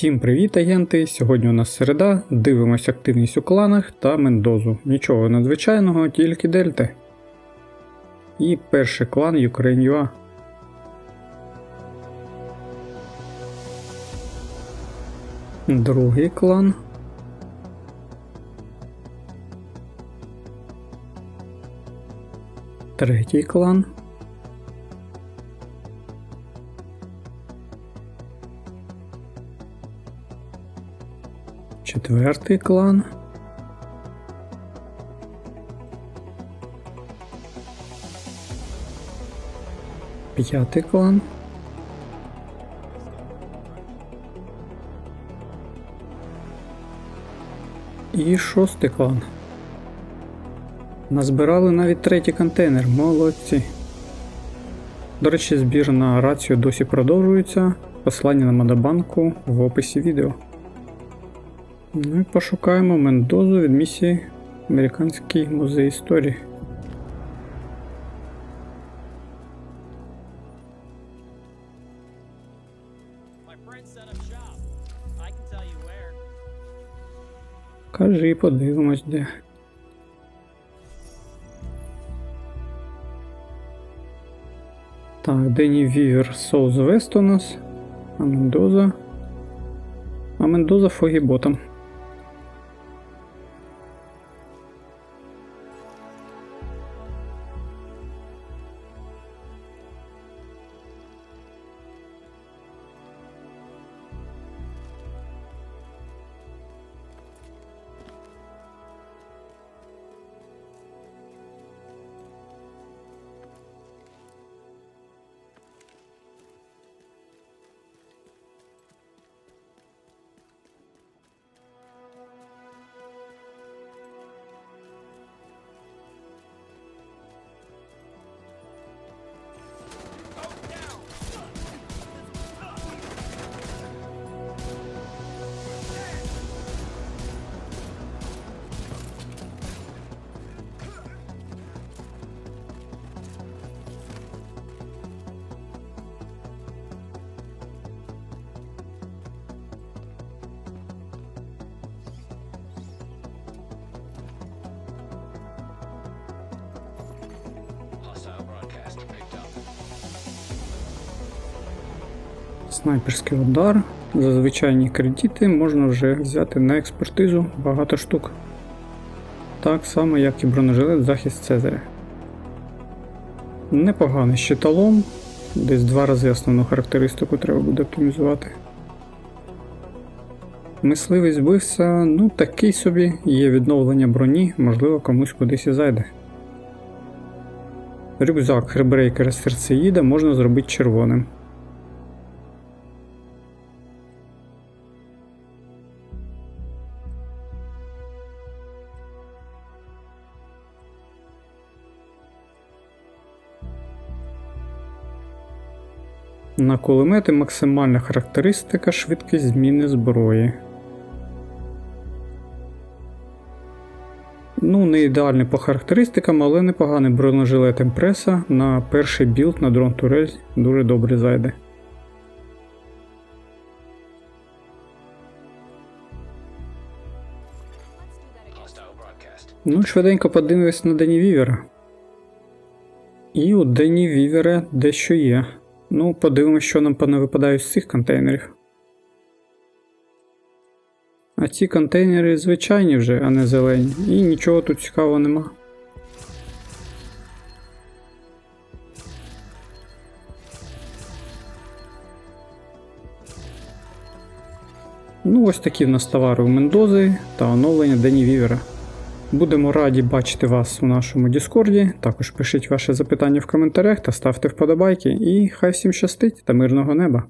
Всім привіт, агенти! Сьогодні у нас середа, дивимось активність у кланах та Мендозу. Нічого надзвичайного, тільки дельти. І перший клан Ukraine.ua. Другий клан. Третій клан. Четвертий клан. П'ятий клан. І шостий клан. Назбирали навіть третій контейнер. Молодці. До речі, збір на рацію досі продовжується. Посилання на Модабанку в описі відео. Ну і пошукаємо Мендозу від місії Американський музей історії. Кажи, подивимось де. Так, Дені Вівер Соуз Вест у нас. А Мендоза. А Мендоза Фогіботом. Снайперський удар. За звичайні кредити можна вже взяти на експертизу багато штук. Так само, як і бронежилет захист Цезаря. Непоганий щиталом. Десь два рази основну характеристику треба буде оптимізувати. Мисливець вбився, ну такий собі, є відновлення броні, можливо комусь кудись і зайде. Рюкзак хребрейкера серцеїда можна зробити червоним. На кулемети максимальна характеристика швидкість зміни зброї. Ну, не ідеальний по характеристикам, але непоганий бронежилет Емпреса на перший білд на дрон турель дуже добре зайде. Ну, швиденько подивимось на Дені Вівера. І у Дені Вівера дещо є. Ну, подивимось, що нам понавипадає з цих контейнерів. А ці контейнери звичайні вже, а не зелені, і нічого тут цікавого нема. Ну, ось такі в нас товари у Мендози та оновлення Дені Вівера. Будемо раді бачити вас у нашому Діскорді. Також пишіть ваші запитання в коментарях та ставте вподобайки. І хай всім щастить та мирного неба!